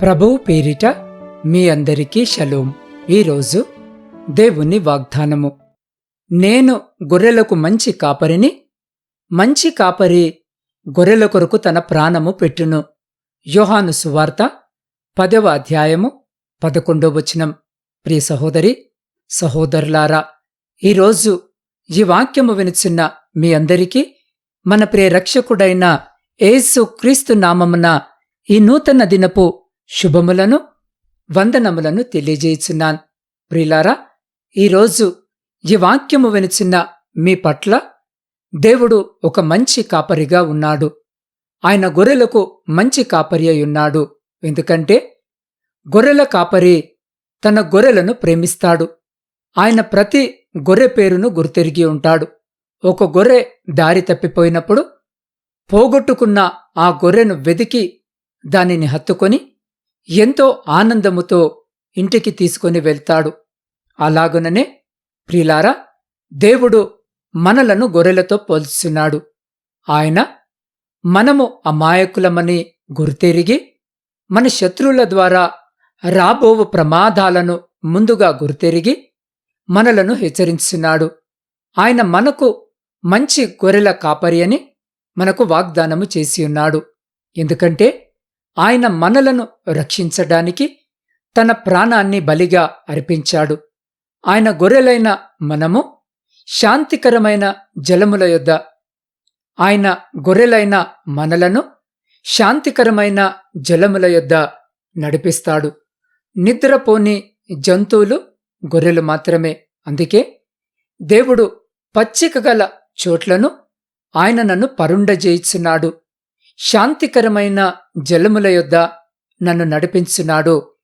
ప్రభువు పేరిట మీ అందరికీ షలోం. ఈరోజు దేవుని వాగ్దానము. నేను గొర్రెలకు మంచి కాపరిని మంచి కాపరి గొర్రెల కొరకు తన ప్రాణము పెట్టును. యోహాను సువార్త పదవ అధ్యాయము పదకొండో వచనం. ప్రియ సహోదరి సహోదరులారా ఈరోజు ఈ వాక్యము వినుచున్న మీ అందరికీ మన ప్రియ రక్షకుడైన ఏసు క్రీస్తు నామమున ఈ నూతన దినపు శుభములను వందనములను తెలియజేయుచున్నాను. ప్రిలారా ఈరోజు ఈ వాక్యము వినుచున్న మీ పట్ల దేవుడు ఒక మంచి కాపరిగా ఉన్నాడు. ఆయన గొర్రెలకు మంచి కాపరి ఉన్నాడు. ఎందుకంటే గొర్రెల కాపరి తన గొర్రెలను ప్రేమిస్తాడు. ఆయన ప్రతి గొర్రె పేరును గుర్తెరిగి ఉంటాడు. ఒక గొర్రె దారి తప్పిపోయినప్పుడు పోగొట్టుకున్న ఆ గొర్రెను వెదికి దానిని హత్తుకొని ఎంతో ఆనందముతో ఇంటికి తీసుకొని వెళ్తాడు. అలాగుననే ప్రిలారా దేవుడు మనలను గొర్రెలతో పోల్చున్నాడు ఆయన మనము అమాయకులమని గుర్తెరిగి మన శత్రువుల ద్వారా రాబోవు ప్రమాదాలను ముందుగా గుర్తెరిగి మనలను హెచ్చరించున్నాడు ఆయన మనకు మంచి గొర్రెల కాపరి అని మనకు వాగ్దానము చేసి ఉన్నాడు ఎందుకంటే ఆయన మనలను రక్షించడానికి తన ప్రాణాన్ని బలిగా అర్పించాడు. ఆయన గొర్రెలైన మనము శాంతికరమైన జలముల యొద్ద ఆయన గొర్రెలైన మనలను శాంతికరమైన జలముల యొద్ద నడిపిస్తాడు. నిద్రపోని జంతువులు గొర్రెలు మాత్రమే. అందుకే దేవుడు పచ్చిక గల చోట్లను ఆయన నన్ను పరుండజేయిచున్నాడు. శాంతికరమైన జలముల యొద్ద నన్ను నడిపించున్నాడు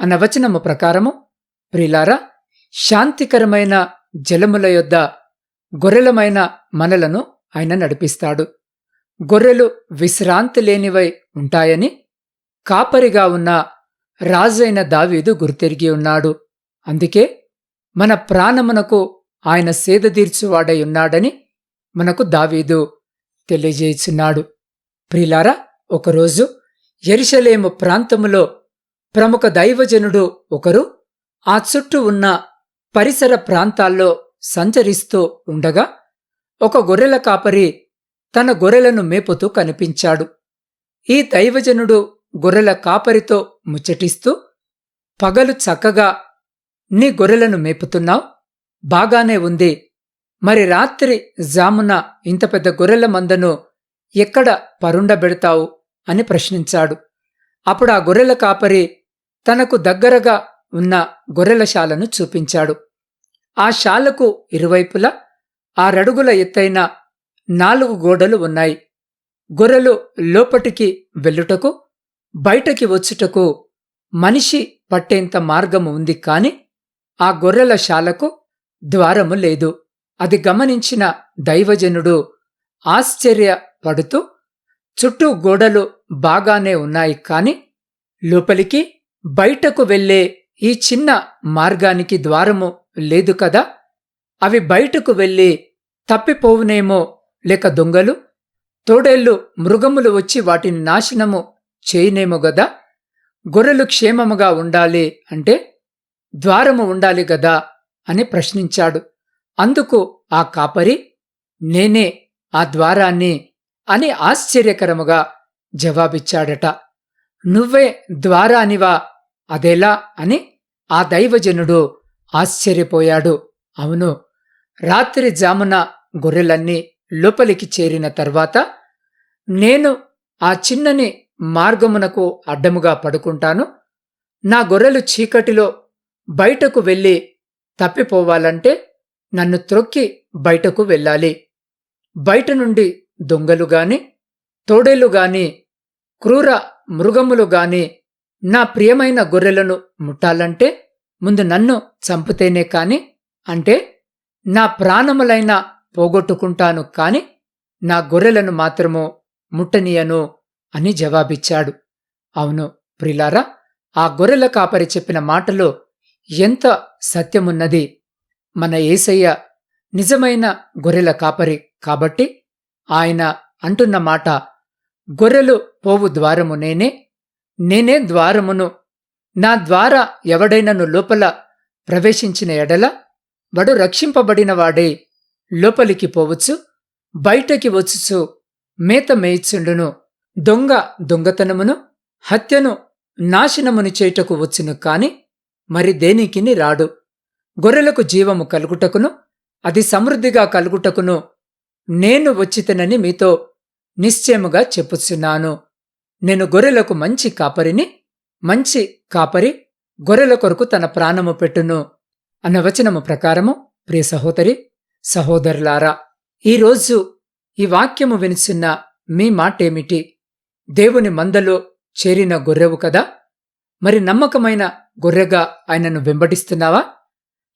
అన్న వచనము ప్రకారము ప్రిలారా శాంతికరమైన జలముల యొద్ద గొర్రెలమైన మనలను ఆయన నడిపిస్తాడు. గొర్రెలు విశ్రాంతి లేనివై ఉంటాయని కాపరిగా ఉన్న రాజైన దావీదు గుర్తెరిగి ఉన్నాడు. అందుకే మన ప్రాణమునకు ఆయన సేదదీర్చువాడై ఉన్నాడని మనకు దావీదు తెలియజేయుచున్నాడు. ప్రిలారా ఒకరోజు ఎరిశలేము ప్రాంతములో ప్రముఖ దైవజనుడు ఒకరు ఆ చుట్టూ ఉన్న పరిసర ప్రాంతాల్లో సంచరిస్తూ ఉండగా ఒక గొర్రెల కాపరి తన గొర్రెలను మేపుతూ కనిపించాడు. ఈ దైవజనుడు గొర్రెల కాపరితో ముచ్చటిస్తూ పగలు చక్కగా నీ గొర్రెలను మేపుతున్నావు బాగానే ఉంది. మరి రాత్రి జామున ఇంత పెద్ద గొర్రెల మందను ఎక్కడ పరుండబెడతావు అని ప్రశ్నించాడు. అప్పుడు ఆ గొర్రెల కాపరి తనకు దగ్గరగా ఉన్న గొర్రెల శాలను చూపించాడు. ఆ శాలకు ఇరువైపులా ఆరడుగుల ఎత్తైన నాలుగు గోడలు ఉన్నాయి. గొర్రెలు లోపటికి వెళ్ళుటకు బయటకి వచ్చుటకు మనిషి పట్టేంత మార్గము ఉంది కాని ఆ గొర్రెల శాలకు ద్వారము లేదు. అది గమనించిన దైవజనుడు ఆశ్చర్యపడుతూ చుట్టూ గోడలు బాగానే ఉన్నాయి కాని లోపలికి బయటకు వెళ్ళే ఈ చిన్న మార్గానికి ద్వారము లేదు కదా? అవి బయటకు వెళ్ళి తప్పిపోవునేమో లేక దొంగలు తోడేళ్ళు మృగములు వచ్చి వాటిని నాశనము చేయనేమో గదా? గొర్రెలు క్షేమముగా ఉండాలి అంటే ద్వారము ఉండాలి గదా? అని ప్రశ్నించాడు. అందుకు ఆ కాపరి నేనే ఆ ద్వారాన్ని అని ఆశ్చర్యకరముగా జవాబిచ్చాడట. నువ్వే ద్వారానివా అదెలా అని ఆ దైవజనుడు ఆశ్చర్యపోయాడు. అవును రాత్రి జామున గొర్రెలన్నీ లోపలికి చేరిన తర్వాత నేను ఆ చిన్నని మార్గమునకు అడ్డముగా పడుకుంటాను. నా గొర్రెలు చీకటిలో బయటకు వెళ్ళి తప్పిపోవాలంటే నన్ను త్రొక్కి బయటకు వెళ్ళాలి. బయట నుండి దొంగలు గాని తోడేలు గాని క్రూర మృగములు గాని నా ప్రియమైన గొర్రెలను ముట్టాలంటే ముందు నన్ను చంపుతేనే కాని అంటే నా ప్రాణములైనా పోగొట్టుకుంటాను కాని నా గొర్రెలను మాత్రము ముట్టనీయను అని జవాబిచ్చాడు. అవును ప్రిలారా ఆ గొర్రెల కాపరి చెప్పిన మాటలో ఎంత సత్యమున్నది? మన ఏసయ్య నిజమైన గొర్రెల కాపరి కాబట్టి ఆయన అంటున్న మాట గొర్రెలు పోవు ద్వారము నేనే నేనే ద్వారమును. నా ద్వారా ఎవడైనను లోపల ప్రవేశించిన ఎడల వడు రక్షింపబడిన వాడే లోపలికి పోవచ్చు బయటకి వచ్చుచు మేత మేయిచుండును. దొంగ దొంగతనమును హత్యను నాశనమును చేయుటకు వచ్చును కాని మరి దేనికిని రాడు. గొర్రెలకు జీవము కలుగుటకును అది సమృద్ధిగా కలుగుటకును నేను వచ్చితనని మీతో నిశ్చయముగా చెప్పుచున్నాను. నేను గొర్రెలకు మంచి కాపరిని మంచి కాపరి గొర్రెల కొరకు తన ప్రాణము పెట్టును అన్న వచనము ప్రకారము ప్రియ సహోదరి సహోదరులారా ఈరోజు ఈ వాక్యము వినిచున్న మీ మాటేమిటి? దేవుని మందలో చేరిన గొర్రెవు కదా? మరి నమ్మకమైన గొర్రెగా ఆయనను వెంబడిస్తున్నావా?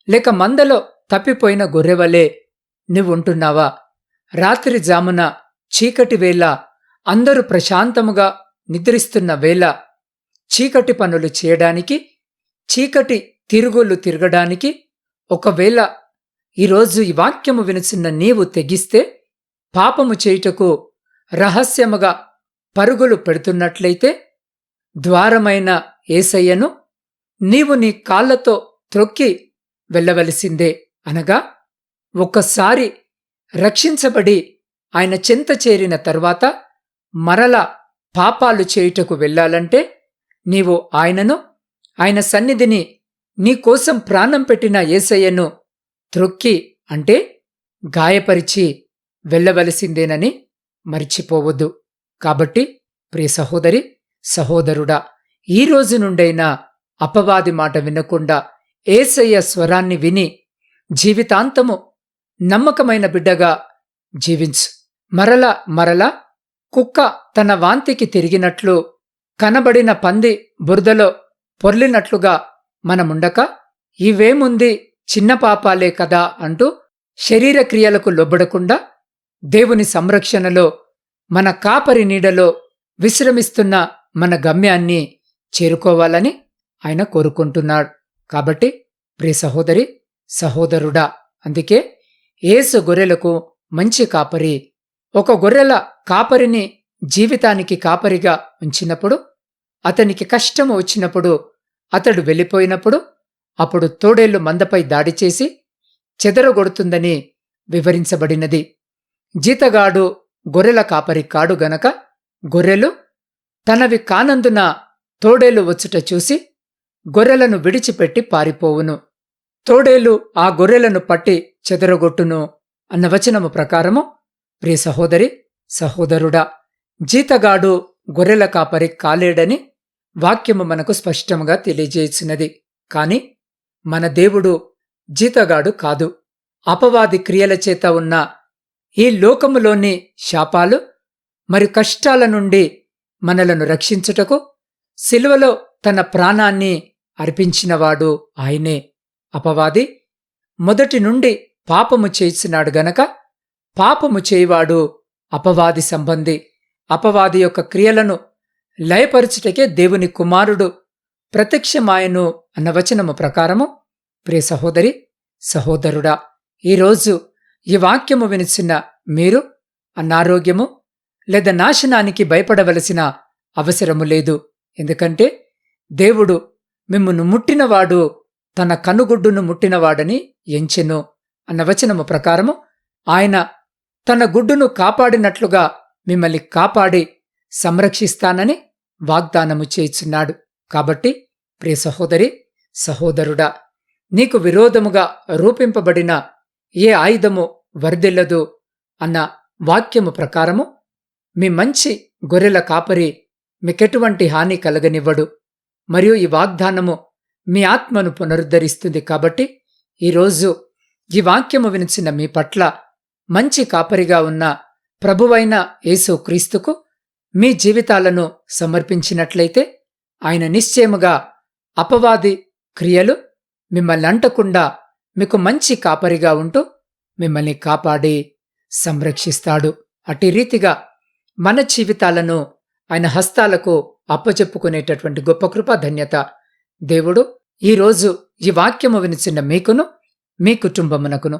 లేక మందలో తప్పిపోయిన గొర్రెవలే నువ్వుంటున్నావా? రాత్రి జామున చీకటి వేళ అందరూ ప్రశాంతముగా నిద్రిస్తున్న వేళ చీకటి పనులు చేయడానికి చీకటి తిరుగులు తిరగడానికి ఒకవేళ ఈరోజు ఈ వాక్యము వినిచిన నీవు తెగిస్తే పాపము చేయుటకు రహస్యముగా పరుగులు పెడుతున్నట్లయితే ద్వారమైన ఏసయ్యను నీవు నీ కాళ్ళతో త్రొక్కి వెళ్ళవలసిందే. అనగా ఒక్కసారి రక్షించబడి ఆయన చెంత చేరిన తర్వాత మరల పాపాలు చేయుటకు వెళ్ళాలంటే నీవు ఆయనను ఆయన సన్నిధిని నీకోసం ప్రాణం పెట్టిన ఏసయ్యను త్రొక్కి అంటే గాయపరిచి వెళ్ళవలసిందేనని మరిచిపోవద్దు. కాబట్టి ప్రియ సహోదరి సహోదరుడా ఈ రోజు నుండైనా అపవాది మాట వినకుండా ఏసయ్య స్వరాన్ని విని జీవితాంతము నమ్మకమైన బిడ్డగా జీవించు. మరల మరల కుక్క తన వాంతికి తిరిగినట్లు కనబడిన పంది బురదలో పొర్లినట్లుగా మనముండక ఇవేముంది చిన్న పాపాలే కదా అంటూ శరీర క్రియలకు లొబ్బడకుండా దేవుని సంరక్షణలో మన కాపరి నీడలో విశ్రమిస్తున్న మన గమ్యాన్ని చేరుకోవాలని ఆయన కోరుకుంటున్నాడు. కాబట్టి ప్రియ సహోదరి సహోదరుడా. అందుకే ఏసు గొర్రెలకు మంచి కాపరి. ఒక గొర్రెల కాపరిని జీవితానికి కాపరిగా ఉంచినప్పుడు అతనికి కష్టము వచ్చినప్పుడు అతడు వెళ్ళిపోయినప్పుడు అప్పుడు తోడేళ్ళు మందపై దాడి చేసి చెదరగొడుతుందని వివరించబడినది. జీతగాడు గొర్రెల కాపరి కాడు గనక గొర్రెలు తనవి కానందున తోడేలు వచ్చుట చూసి గొర్రెలను విడిచిపెట్టి పారిపోవును. తోడేలు ఆ గొర్రెలను పట్టి చెదరగొట్టును అన్న వచనము ప్రకారము ప్రియ సహోదరి సహోదరుడా జీతగాడు గొర్రెల కాపరి కాలేడని వాక్యము మనకు స్పష్టముగా తెలియజేసినది. కాని మన దేవుడు జీతగాడు కాదు. అపవాది క్రియల చేత ఉన్న ఈ లోకములోని శాపాలు మరి కష్టాల నుండి మనలను రక్షించుటకు సిలువలో తన ప్రాణాన్ని అర్పించినవాడు ఆయనే. అపవాది మొదటి నుండి పాపము చేసినాడు గనక పాపము చేయువాడు అపవాది సంబంధి. అపవాది యొక్క క్రియలను లయపరచుటకే దేవుని కుమారుడు ప్రత్యక్షమాయను అన్న వచనము ప్రకారము ప్రియ సహోదరి సహోదరుడా ఈరోజు ఈ వాక్యము వినిచిన మీరు అనారోగ్యము లేదా నాశనానికి భయపడవలసిన అవసరము లేదు. ఎందుకంటే దేవుడు మిమ్మను ముట్టినవాడు తన కనుగుడ్డును ముట్టినవాడని ఎంచెను అన్న వచనము ప్రకారము ఆయన తన గుడ్డును కాపాడినట్లుగా మిమ్మల్ని కాపాడి సంరక్షిస్తానని వాగ్దానము చేయుచున్నాడు. కాబట్టి ప్రియ సహోదరి సహోదరుడా నీకు విరోధముగా రూపింపబడిన ఏ ఆయుధము వర్ధిల్లదు అన్న వాక్యము ప్రకారము మీ మంచి గొర్రెల కాపరి మీకెటువంటి హాని కలగనివ్వడు. మరియు ఈ వాగ్దానము మీ ఆత్మను పునరుద్ధరిస్తుంది కాబట్టి ఈరోజు ఈ వాక్యము వినిచిన మీ పట్ల మంచి కాపరిగా ఉన్న ప్రభువైన యేసు క్రీస్తుకు మీ జీవితాలను సమర్పించినట్లయితే ఆయన నిశ్చయముగా అపవాది క్రియలు మిమ్మల్ని అంటకుండా మీకు మంచి కాపరిగా ఉంటూ మిమ్మల్ని కాపాడి సంరక్షిస్తాడు. అటు రీతిగా మన జీవితాలను ఆయన హస్తాలకు అప్పచెప్పుకునేటటువంటి గొప్ప కృప ధన్యత దేవుడు ఈరోజు ఈ వాక్యము వినిచిన మీకును మీ కుటుంబమునకును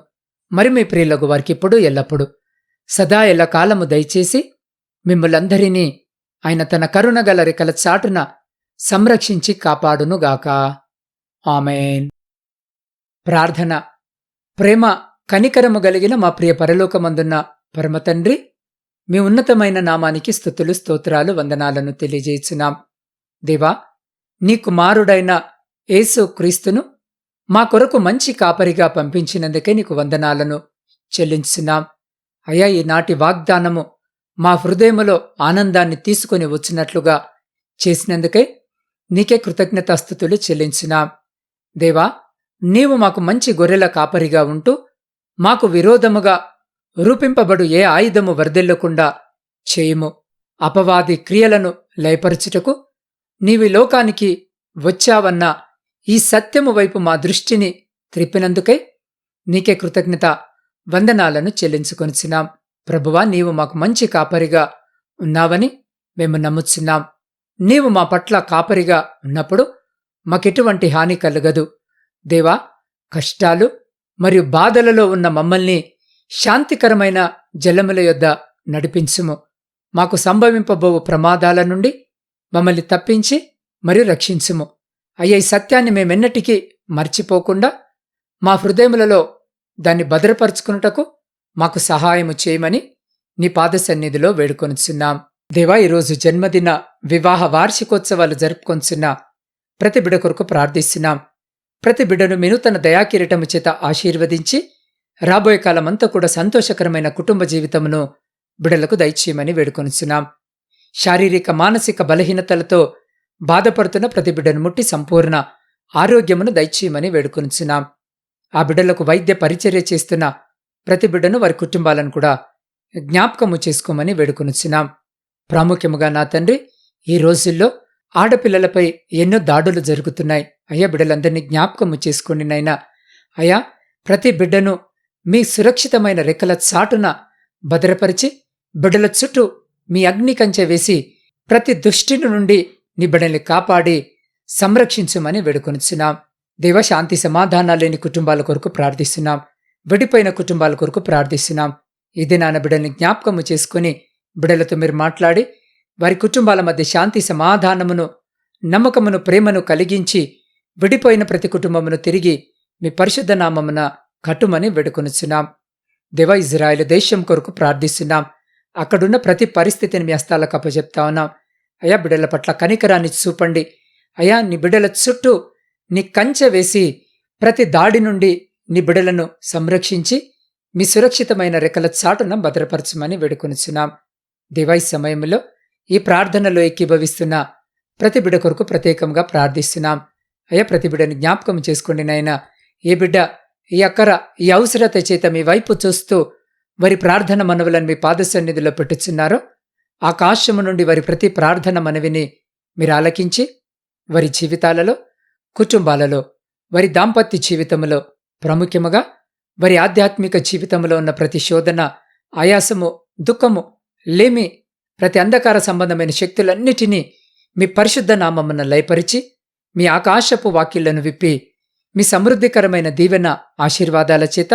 మరి మీ ప్రియులకు వారికి ఇప్పుడు ఎల్లప్పుడు సదా ఎల్లకాలము దయచేసి మిమ్మలందరినీ ఆయన తన కరుణగల రెక్కల చాటున సంరక్షించి కాపాడునుగాక ఆమెన్. ప్రార్థన. ప్రేమ కనికరము గలిగిన మా ప్రియ పరలోకమందున్న పరమతండ్రి మీ ఉన్నతమైన నామానికి స్థుతులు స్తోత్రాలు వందనాలను తెలియజేస్తున్నాం. దేవా నీ కుమారుడైన యేసు క్రీస్తును మా కొరకు మంచి కాపరిగా పంపించినందుకే నీకు వందనాలను చెల్లించున్నాం అయ్యా ఈనాటి వాగ్దానము మా హృదయములో ఆనందాన్ని తీసుకొని వచ్చినట్లుగా చేసినందుకే నీకే కృతజ్ఞతాస్థుతులు చెల్లించినాం దేవా నీవు మాకు మంచి గొర్రెల కాపరిగా ఉంటూ మాకు విరోధముగా రూపింపబడు ఏ ఆయుధము వర్ధిల్లకుండా చేయుము. అపవాది క్రియలను లయపరచుటకు నీవి లోకానికి వచ్చావన్న ఈ సత్యము వైపు మా దృష్టిని త్రిప్పినందుకై నీకే కృతజ్ఞత వందనాలను చెల్లించుకొనిచున్నాం. ప్రభువా నీవు మాకు మంచి కాపరిగా ఉన్నావని మేము నమ్ముచున్నాం. నీవు మా పట్ల కాపరిగా ఉన్నప్పుడు మాకెటువంటి హాని కలగదు. దేవా కష్టాలు మరియు బాధలలో ఉన్న మమ్మల్ని శాంతికరమైన జలముల యొద్ద నడిపించుము. మాకు సంభవింపబోవు ప్రమాదాల నుండి మమ్మల్ని తప్పించి మరియు రక్షించుము. అయ్యే సత్యాన్ని మేమెన్నటికీ మర్చిపోకుండా మా హృదయములలో దాన్ని భద్రపరుచుకున్నటకు మాకు సహాయము చేయమని నీ పాద సన్నిధిలో వేడుకొనుచున్నాం. దేవా ఈరోజు జన్మదిన వివాహ వార్షికోత్సవాలు జరుపుకొంచున్న ప్రతి బిడ కొరకు ప్రార్థిస్తున్నాం. ప్రతి బిడ్డను తన దయాకిరీటము చేత ఆశీర్వదించి రాబోయే కాలమంతా కూడా సంతోషకరమైన కుటుంబ జీవితమును బిడలకు దయచేయమని వేడుకొనుచున్నాం. శారీరక మానసిక బలహీనతలతో బాధపడుతున్న ప్రతి బిడ్డను ముట్టి సంపూర్ణ ఆరోగ్యమును దయచేయమని వేడుకొనిచున్నాం. ఆ బిడ్డలకు వైద్య పరిచర్య చేస్తున్న ప్రతి బిడ్డను వారి కుటుంబాలను కూడా జ్ఞాపకము చేసుకోమని వేడుకొనిచున్నాం. ప్రాముఖ్యముగా నా తండ్రి ఈ రోజుల్లో ఆడపిల్లలపై ఎన్నో దాడులు జరుగుతున్నాయి. అయ్యా బిడ్డలందరినీ జ్ఞాపకము చేసుకోండి నైనా అయ్యా ప్రతి బిడ్డను మీ సురక్షితమైన రెక్కల చాటున భద్రపరిచి బిడ్డల చుట్టూ మీ అగ్ని కంచె వేసి ప్రతి దుష్టిని నుండి నీ బిడ్డల్ని కాపాడి సంరక్షించమని వేడుకొనిచున్నాం. దేవ శాంతి సమాధానాలు లేని కుటుంబాల కొరకు ప్రార్థిస్తున్నాం. విడిపోయిన కుటుంబాల కొరకు ప్రార్థిస్తున్నాం. ఇది నాన్న బిడ్డల్ని జ్ఞాపకము చేసుకుని బిడ్డలతో మీరు మాట్లాడి వారి కుటుంబాల మధ్య శాంతి సమాధానమును నమ్మకమును ప్రేమను కలిగించి విడిపోయిన ప్రతి కుటుంబమును తిరిగి మీ పరిశుద్ధ నామమున కట్టుమని వేడుకొనుచున్నాం. దేవ ఇజ్రాయెల్ దేశం కొరకు ప్రార్థిస్తున్నాం. అక్కడున్న ప్రతి పరిస్థితిని మీ హస్తాలకు అప్పచెప్తా ఉన్నాం. అయా బిడ్డల పట్ల కనికరాన్ని చూపండి. అయా నీ బిడ్డల చుట్టూ నీ కంచె వేసి ప్రతి దాడి నుండి నీ బిడ్డలను సంరక్షించి మీ సురక్షితమైన రెక్కల చాటున భద్రపరచమని వేడుకొనిచున్నాం. దివాయి సమయంలో ఈ ప్రార్థనలో ఎక్కిభవిస్తున్న ప్రతి బిడ్డ కొరకు ప్రత్యేకంగా ప్రార్థిస్తున్నాం. అయ్యా ప్రతి బిడ్డని జ్ఞాపకం చేసుకోండి నాయనా. ఏ బిడ్డ ఈ అక్కర ఈ అవసరత చేత మీ వైపు చూస్తూ వారి ప్రార్థన మనవులను మీ పాదసన్నిధిలో పెట్టుచున్నారో ఆకాశము నుండి వారి ప్రతి ప్రార్థన మనవిని మీరు ఆలకించి వారి జీవితాలలో కుటుంబాలలో వారి దాంపత్య జీవితములో ప్రాముఖ్యముగా వారి ఆధ్యాత్మిక జీవితంలో ఉన్న ప్రతి శోధన ఆయాసము దుఃఖము లేమి ప్రతి అంధకార సంబంధమైన శక్తులన్నిటినీ మీ పరిశుద్ధ నామమున లయపరిచి మీ ఆకాశపు వాక్యులను విప్పి మీ సమృద్ధికరమైన దీవెన ఆశీర్వాదాల చేత